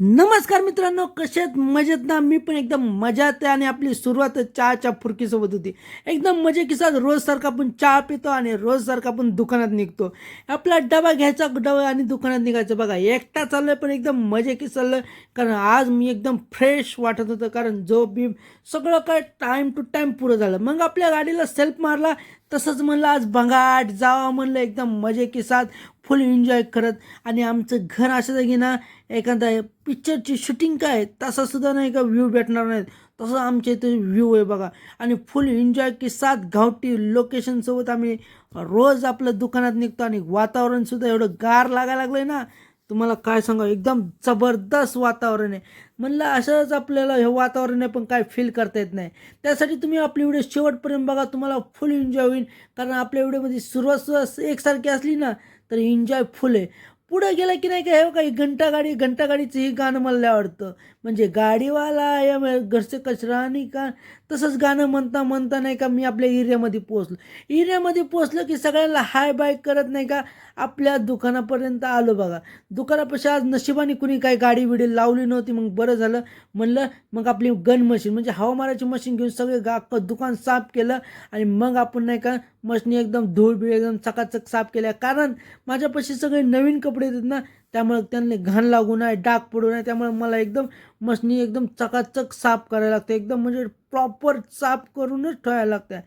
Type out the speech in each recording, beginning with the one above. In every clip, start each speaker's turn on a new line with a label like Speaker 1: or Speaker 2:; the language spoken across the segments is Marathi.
Speaker 1: नमस्कार मित्रांनो कसे आहेत? मजेत ना? मी पण एकदम मजात आहे आणि आपली सुरुवात चहाच्या फुरकीसोबत होती. एकदम मजे किसात रोजसारखा आपण चहा पितो आणि रोजसारखा आपण दुकानात निघतो. आपला डबा घ्यायचा डबा आणि दुकानात निघायचं. बघा एकटा चाललोय पण एकदम मजे की चाललं कारण आज मी एकदम फ्रेश वाटत होतं. कारण जो बी सगळं काय टाईम टू टाईम पुरं झालं. मग आपल्या गाडीला सेल्फ मारला. तसंच म्हणलं आज भंगाट जावा म्हणलं एकदम मजे की साथ फुल एन्जॉय करत. आणि आमचं घर असं जागी ना एखादा पिक्चरची शूटिंग काय तसासुद्धा नाही का व्ह्यू भेटणार नाहीत तसं आमच्या इथे व्ह्यू आहे बघा. आणि फुल एन्जॉय की साथ गावठी लोकेशनसोबत आम्ही रोज आपलं दुकानात निघतो आणि वातावरणसुद्धा एवढं गार लागायला लागलं आहे ना तुम्हाला काय सांगा एकदम जबरदस्त वातावरण आहे. म्हणलं असंच आपल्याला हे वातावरण आहे पण काय फील करता येत नाही. त्यासाठी तुम्ही आपली व्हिडिओ शेवटपर्यंत बघा. तुम्हाला फुल एन्जॉय होईल. कारण आपल्या व्हिडिओमध्ये सुरुवात सुरुवात एकसारखी असली ना तर एन्जॉय फुल आहे. पुढं गेलं की नाही का हे काही घंटा गाडी घंटा गाडीचंही गाणं मला लय आवडतं. म्हणजे गाडीवाला या घरचे कचरा आणि का तसंच गाणं म्हणता म्हणता नाही का मी आपल्या एरियामध्ये पोचलो एरियामध्ये पोचलं की सगळ्यांना हाय बाय करत नाही का आपल्या दुकानापर्यंत आलो बघा. दुकानापाशी आज नशिबाने कुणी काही गाडी बिडी लावली नव्हती मग बरं झालं. म्हणलं मग आपली गन मशीन म्हणजे हवा मारायची मशीन घेऊन सगळे गा दुकान साफ केलं आणि मग आपण नाही का मशीन एकदम धूळ बिळ एकदम चकाचक साफ केल्या. कारण माझ्यापाशी सगळे नवीन कपडे येतात ना त्यामुळे त्यांना घाण लागू नये डाग पडू नये. त्यामुळे मला एकदम मशनी एकदम चकाचक साफ करायला लागते. एकदम म्हणजे प्रॉपर साफ करूनच ठेवायला लागतं.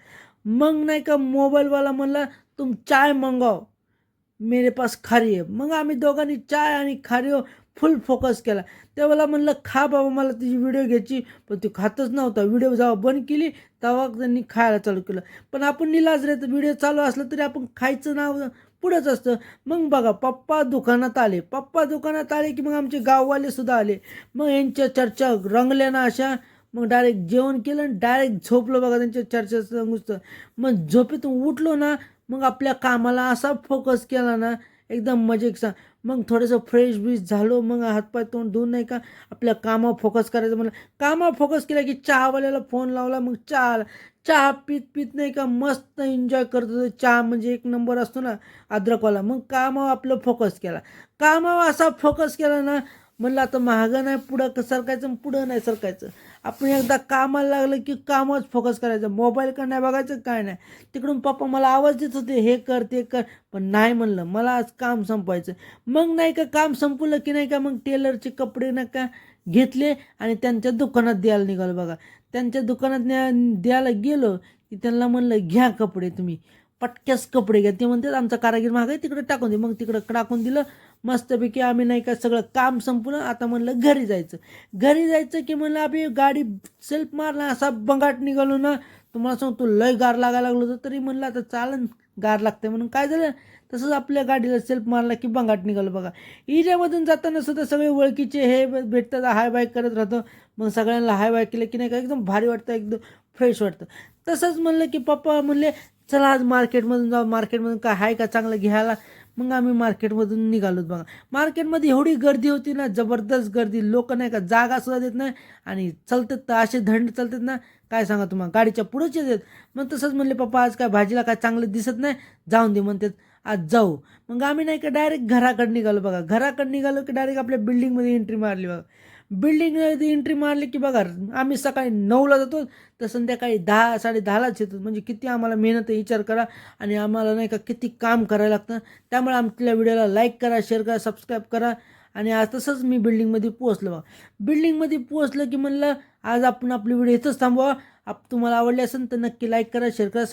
Speaker 1: मग नाही का मोबाईलवाला म्हणला तुम चाय मंगाव मेरे पास खारी आहे मग आम्ही दोघांनी चाय आणि खारीवर फुल फोकस केला. तेव्हा म्हणलं खा बाबा मला तिची व्हिडिओ घ्यायची. पण ती खातच नव्हता. व्हिडिओ जेव्हा बंद केली तेव्हा त्यांनी खायला चालू केलं. पण आपण निलाज रे तर व्हिडिओ चालू असला तरी आपण खायचं नाव पुढंच असतं. मग बघा पप्पा दुकानात आले. पप्पा दुकानात आले की मग आमचे गाववाले सुद्धा आले. मग यांच्या चर्चा रंगल्या ना अशा. मग डायरेक्ट जेवण केलं आणि डायरेक्ट झोपलो बघा त्यांच्या चर्चा सांगूच मग झोपेतून उठलो ना मग आपल्या कामाला असा फोकस केला ना एकदम मजेचा मग थोडंसं फ्रेश बीश झालो मग हातपाय तोंड धुवून नाही का आपल्या कामावर फोकस करायचं म्हणलं. कामावर फोकस केला की चहावाल्याला फोन लावला मग चहा आला. चहा पित पित नाही का मस्त एन्जॉय करतो चहा म्हणजे एक नंबर असतो ना अद्रकवाला मग कामावर आपलं फोकस केला. कामावर असा फोकस केला ना म्हणलं आता महागं नाही पुढं सरकायचं पुढं नाही सरकायचं. आपण एकदा कामाला लागलं की कामच फोकस करायचं. मोबाईल का नाही बघायचं काय नाही. तिकडून पप्पा मला आवाज देत होते हे कर ते कर. पण नाही म्हणलं. मला आज काम संपवायचं. मग नाही का काम संपवलं की नाही का मग टेलरचे कपडे नाही का घेतले आणि त्यांच्या दुकानात द्यायला निघालो बघा. त्यांच्या दुकानात न्या द्यायला गेलो की त्यांना म्हणलं घ्या कपडे तुम्ही. पटक्यास कपडे घ्या. ते म्हणतात आमचा कारागीर महाग आहे तिकडे टाकून दे. मग तिकडं टाकून दिलं. मस्तपैकी आम्ही नाही का सगळं काम संपलं आता म्हणलं घरी जायचं. घरी जायचं की म्हणलं आम्ही गाडी सेल्फ मारला असा बंगाट निघालो ना तुम्हाला सांगतो लय गार लागायला लागलो होतं तरी म्हणलं आता चालन गार लागते म्हणून. काय झालं? तसंच आपल्या गाडीला सेल्फ मारला की बंगाट निघालं बघा. इजामधून जाताना सुद्धा सगळे ओळखीचे हे भेटतात हाय बाय करत राहतो. मग सगळ्यांना हाय बाय केलं की नाही का एकदम भारी वाटतं एकदम फ्रेश वाटतं. तसंच म्हणलं की पप्पा म्हणले चला आज मार्केटमधून जाऊ मार्केटमधून काय आहे का चांगलं घ्यायला? मग आम्ही मार्केटमधून निघालोत बघा. मार्केटमध्ये एवढी गर्दी होती ना जबरदस्त गर्दी. लोक नाही का जागा सुद्धा देत नाही आणि चालतात तर असे धंड चालतात ना. काय सांगा तुम्हाला? गाडीच्या पुढेच येतात. मग तसंच म्हणले पप्पा आज काय भाजीला काय चांगलं दिसत नाही? जाऊन दे म्हणतात. आज जाऊ. मग आम्ही नाही का डायरेक्ट घराकडे निघालो बघा. घराकडे निघालो की डायरेक्ट आपल्या बिल्डिंगमध्ये एंट्री मारली बघा. बिल्डिंग एंट्री मारली की बघा आम्ही सकाळी नऊला जातो तर संध्याकाळी दहा साडे दहालाच येतो. म्हणजे किती आम्हाला मेहनत आहे विचार करा आणि आम्हाला नाही का किती काम करायला लागतं. त्यामुळे आमच्या व्हिडिओला लाईक करा शेअर करा सबस्क्राईब करा. आणि आज तसंच मी बिल्डिंगमध्ये पोहोचलो बघा. बिल्डिंगमध्ये पोहोचलं की म्हणलं आज आपण आपली व्हिडिओ इथंच थांबवा. आप तुम्हाला आवडली असेल तर नक्की लाईक करा शेअर करा